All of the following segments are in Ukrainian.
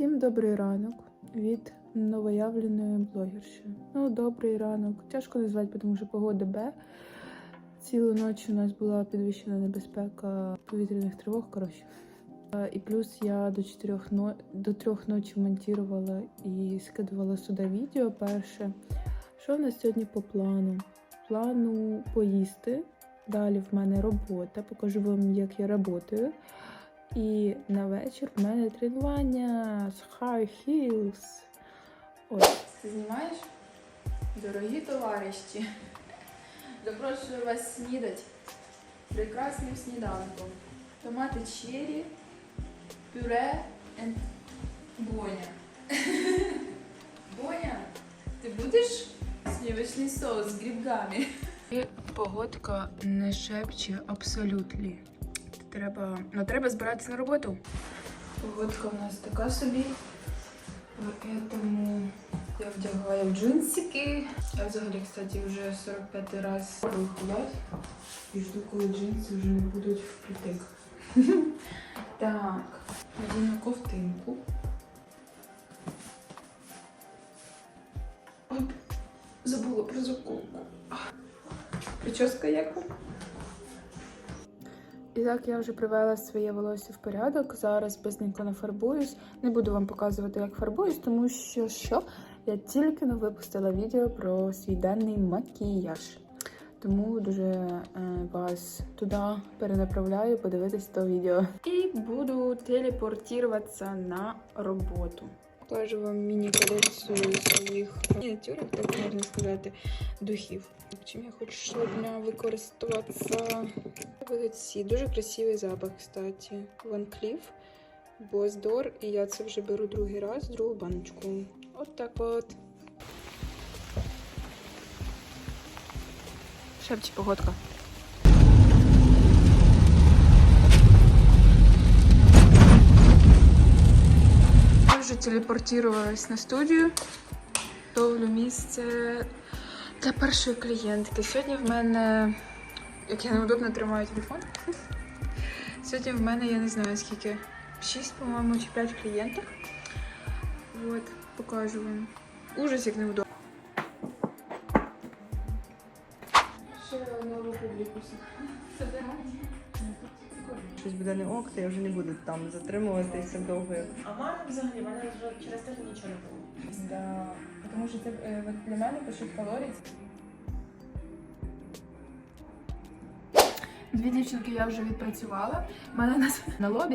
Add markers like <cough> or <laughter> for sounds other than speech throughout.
Всім добрий ранок від новоявленої блогерші. Ну, добрий ранок. Тяжко назвати, тому що погода Б. Цілу ніч у нас була підвищена небезпека повітряних тривог. Коротше. І плюс я до чотирьох но... до трьох ночі монтувала і скидувала сюди відео перше. Що в нас сьогодні по плану? Плану поїсти. Далі в мене робота. Покажу вам, як я працюю. І на вечір в мене тренування з High Heels. Ось. Ти знімаєш? Дорогі товариші, запрошую вас снідати прекрасним сніданком. Томати черрі, пюре and Боня. <laughs> Боня, ти будеш сливочний соус з грибками? І погодка не шепче абсолютно. Треба, ну, треба збиратися на роботу. Погодка у нас така собі. Поэтому я вдягаю джинсики. Я взагалі, кстати, вже 45 раз гулять. І жду, коли джинси вже не будуть впритик. <laughs> Так, надіну ковтинку. Забула про заколку. Прическа яка? І так я вже привела своє волосся в порядок. Зараз безненько нафарбуюсь. Не буду вам показувати, як фарбуюсь, тому що що я тільки не випустила відео про свій денний макіяж. Тому дуже е, вас туди перенаправляю подивитись то відео. І буду телепортуватися на роботу. Покажу вам міні-колекцію своїх мініатюрок, так можна сказати, духів. Чим я хочу сьогодні використовуватися? Ці дуже красивий запах, кстати. Ван Кліф, Боздор, і я це вже беру другий раз, другу баночку. От так от. Шепче погодка. Телепортувалась на студію. Готовлю місце для першої клієнтки. Сьогодні в мене, як я неудобно тримаю телефон. Сьогодні в мене, я не знаю скільки, 6, по-моєму, чи 5 клієнтів. От, покажу вам. Ужас, як неудобно. Ще нову публіку. Щось буде не ок, то я вже не буду там затримуватися довго. А в мене взагалі в мене вже через тиждень нічого не було. Да. Тому що це е, от для мене пишуть калорії. Дві дівчинки я вже відпрацювала. У мене на, на лобі.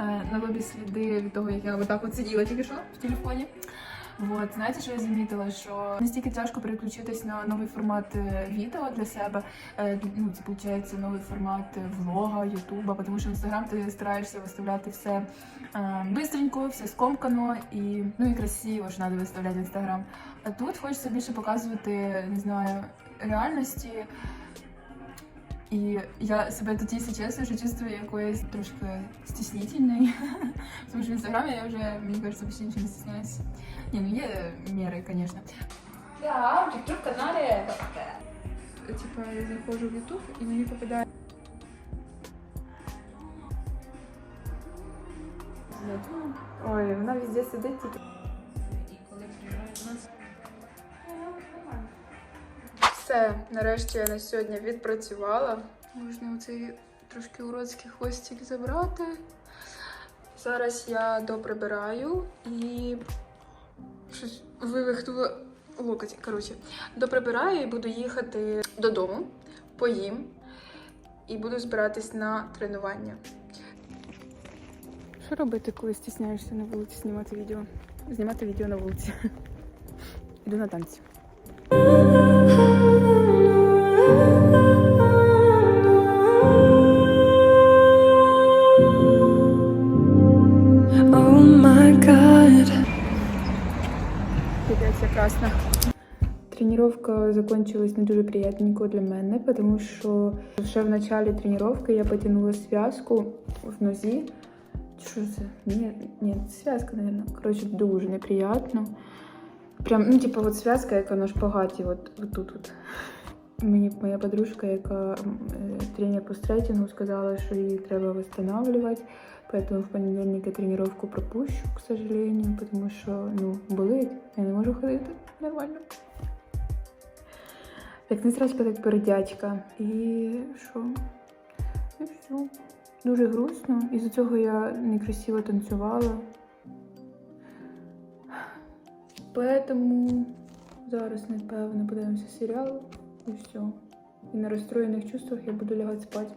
е, На лобі сліди від того, як я отак от сиділа тільки що в телефоні. От, знаєте, що я замітила? Що настільки тяжко переключитись на новий формат е, відео для себе. Е, Ну, це виходить новий формат влога, ютуба, тому що інстаграм ти стараєшся виставляти все е, бистренько, все скомкано і ну і красиво ж треба виставляти інстаграм. А тут хочеться більше показувати, не знаю, реальності. І я себе тут, якщо чесно, що чувствую якоюсь трошки стіснительною. <laughs> Тому що в інстаграмі я вже, мені кажется, почти нічого не стісняюся. Ні, ну є міри, звісно. Да, в тікток каналі. Типа я заходжу в Ютуб і мені попадає. Ой, вона везде сидить тільки. І коли приїжджають до нас, Все, нарешті я на сьогодні відпрацювала. Можна оцей трошки уродський хвостик забрати. Зараз я доприбираю і щось вивихнула локоть. Коротше, доприбираю і буду їхати додому, поїм і буду збиратись на тренування. Що робити, коли стісняєшся на вулиці знімати відео? Знімати відео на вулиці. <laughs> Іду на танці. Красна. Тренировка закончилась не дуже приятненько для мене, тому що ще в началі тренування я потягнула зв'язку в нозі. Що це? Ні, ні, зв'язка, мабуть. Коротше, дуже неприятно. Прям, ну, типу, от зв'язка, яка на шпагаті, от, от тут. От. Мені моя подружка, яка е, тренер по стретінгу, сказала, що її треба встановлювати. Поэтому в понедельник я тренировку пропущу, к сожалению, потому що ну, болить, я не можу ходити нормально. Як не срачка, так передячка. І що? І все. Дуже грустно. Із-за цього я некрасиво танцювала. Поэтому зараз, напевно, подивимося серіал і все. І на розстроєних чувствах я буду лягати спати.